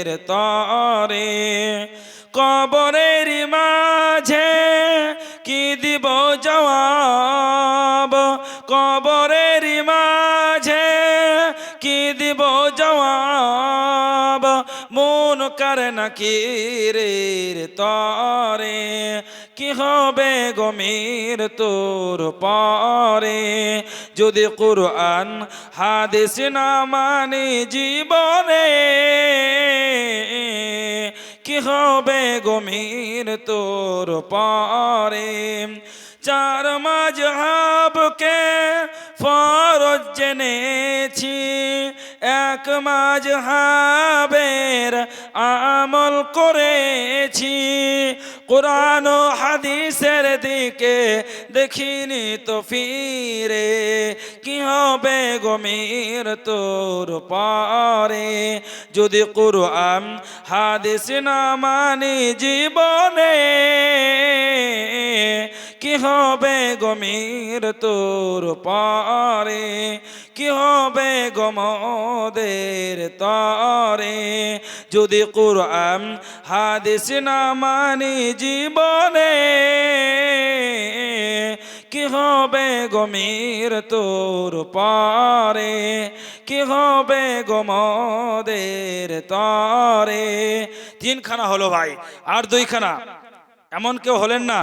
মোদের তরে, কবরের মাঝে কি দিব জবাব? কবরের মাঝে কি দিব জবাব? মন করে নাকি রে তরে? কি হবে গমির তোর পরে? যদি কুরআন, হাদিস না মানে জীবনে হবে গমির তোর পরে। চার মাঝহাবকে ফরজ জেনেছি, এক মাঝহাবের আমল করেছি। কোরআন হাদিসের দিকে দেখিনি তো ফিরে। কি হবে গমির তোর পরে। যদি কোরআন, হাদিস না মানি জীবনে, কি হবে গমির তোর পরে? কি হবে গমদের তরে? যদি কোরআন, হাদিস না মানি জীবনে কি হবে গমির তোর পারে? কি হবে গমদের তরে? তিনখানা হলো ভাই, আর দুইখানা। এমন কেউ হলেন না।